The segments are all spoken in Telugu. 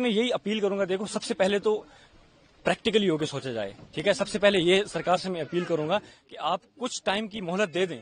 मैं यही अपील करूंगा देखो सबसे पहले तो प्रैक्टिकली होकर सोचा जाए ठीक है सबसे पहले ये सरकार से मैं अपील करूंगा कि आप कुछ टाइम की मोहलत दे दें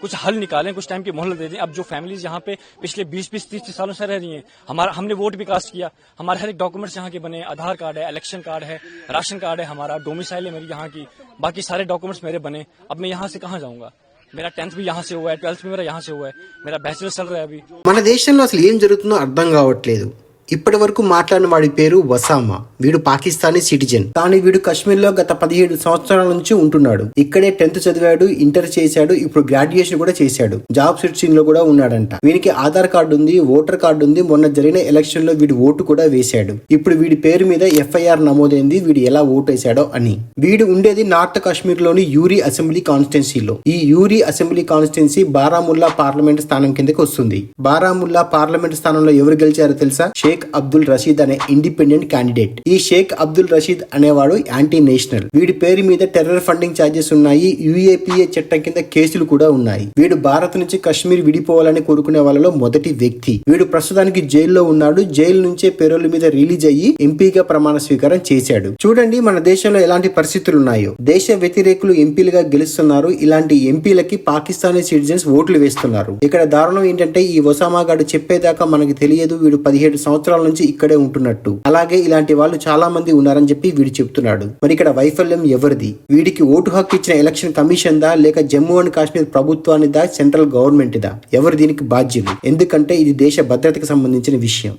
कुछ हल निकालें कुछ टाइम की मोहलत दे दें अब जो फैमिलीज यहाँ पे पिछले 20 बीस तीस सालों से रह रही हैं हमारा हमने वोट भी कास्ट किया हमारे हर एक डॉक्यूमेंट्स यहाँ के बने आधार कार्ड है इलेक्शन कार्ड है राशन कार्ड है हमारा डोमिसाइल है मेरी यहाँ की बाकी सारे डॉक्यूमेंट्स मेरे बने अब मैं यहाँ से कहाँ जाऊंगा मेरा टेंथ भी यहाँ से हुआ है ट्वेल्थ भी मेरा यहाँ से हुआ है मेरा बैचलर चल रहा है अभी మన దేశంలో అసలు ఏం జరుగుతుందో అర్థం కావట్లేదు ఇప్పటి వరకు మాట్లాడిన వాడి పేరు వసామా. వీడు పాకిస్తానీ సిటిజన్. కానీ వీడు కశ్మీర్లో గత పదిహేడు సంవత్సరాల నుంచి ఉంటున్నాడు. ఇక్కడే టెన్త్ చదివాడు ఇంటర్ చేశాడు ఇప్పుడు గ్రాడ్యుయేషన్ కూడా చేశాడు. జాబ్ సెర్చింగ్లో కూడా ఉన్నాడంట. వీనికి ఆధార్ కార్డు ఉంది ఓటర్ కార్డు ఉంది మొన్న జరిగిన ఎలక్షన్లో వీడు ఓటు కూడా వేశాడు. ఇప్పుడు వీడి పేరు మీద ఎఫ్ఐఆర్ నమోదైంది వీడు ఎలా ఓటు వేశాడో అని. వీడు ఉండేది నార్త్ కాశ్మీర్లోని యూరి అసెంబ్లీ కాన్స్టిట్యున్సీలో. ఈ Uri assembly constituency Baramulla parliament స్థానం కిందకి వస్తుంది. బారాముల్లా పార్లమెంట్ స్థానంలో ఎవరు గెలిచారో తెలుసా? షేక్ అబ్దుల్ రషీద్ అనే ఇండిపెండెంట్ క్యాండిడేట్. ఈ షేక్ అబ్దుల్ రషీద్ అనేవాడు యాంటీ నేషనల్ వీడి పేరు మీద టెర్రర్ ఫండింగ్ ఛార్జెస్ ఉన్నాయి యుఏపిఏ చట్టం కింద కేసులు కూడా ఉన్నాయి. వీడు భారత్ నుంచి కశ్మీర్ విడిపోవాలని కోరుకునే వాళ్ళలో మొదటి వ్యక్తి. వీడు ప్రస్తుతానికి జైల్లో ఉన్నాడు జైలు నుంచే పేరోల మీద రిలీజ్ అయ్యి ఎంపీగా ప్రమాణ స్వీకారం చేశాడు. చూడండి మన దేశంలో ఎలాంటి పరిస్థితులు ఉన్నాయో. దేశ వ్యతిరేకులు ఎంపీలుగా గెలుస్తున్నారు ఇలాంటి ఎంపీలకి పాకిస్తానీ సిటిజన్స్ ఓట్లు వేస్తున్నారు. ఇక్కడ దారుణం ఏంటంటే ఈ ఒసామా గాడు చెప్పేదాకా మనకి తెలియదు వీడు పదిహేడు సంవత్సరాల నుంచి ఇక్కడే ఉంటున్నట్టు. అలాగే ఇలాంటి వాళ్ళు చాలా మంది ఉన్నారని చెప్పి వీడు చెప్తున్నాడు. మరి ఇక్కడ వైఫల్యం ఎవరిది? వీడికి ఓటు హక్కు ఇచ్చిన ఎలక్షన్ కమిషన్ దా లేక జమ్మూ అండ్ కాశ్మీర్ ప్రభుత్వానిదా? సెంట్రల్ గవర్నమెంట్ దా ఎవరు దీనికి బాధ్యులు? ఎందుకంటే ఇది దేశ భద్రతకు సంబంధించిన విషయం.